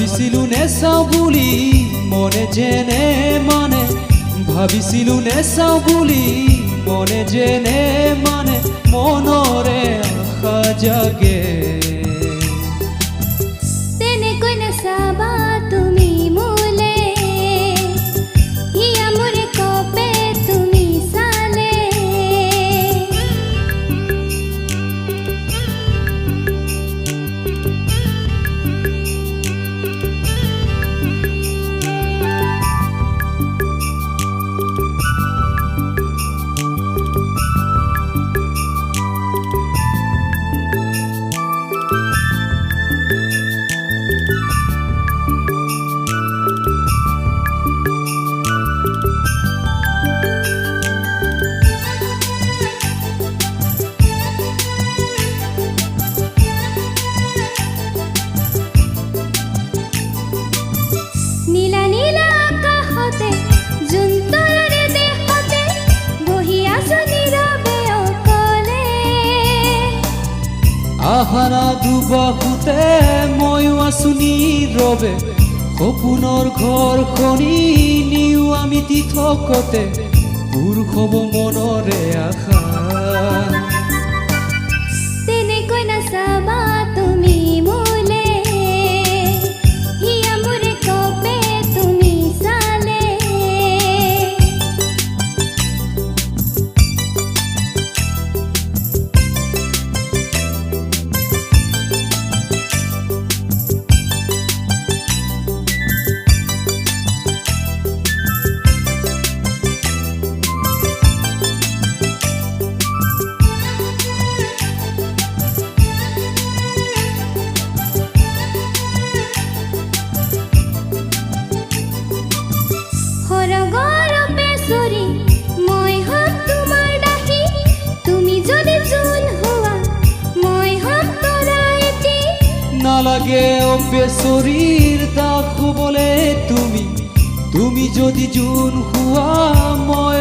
নেচাও বুলি মনে যেনে মানে। ভাবিছিলো নেচাও বুলি মনে যেনে মানে। মনৰে আশা জাগে। আহাৰা দুবাহুতে ময়ো আছো নীৰৱে সপোনৰ ঘৰখনি নিও আমি তীৰ্থকতে দূৰ হ'ব মনৰে আশা তেনেকৈ নাচাবা নালাগে অব্যে বেচৰীৰ দাস বলে তুমি তুমি যদি জুন হুয়া মই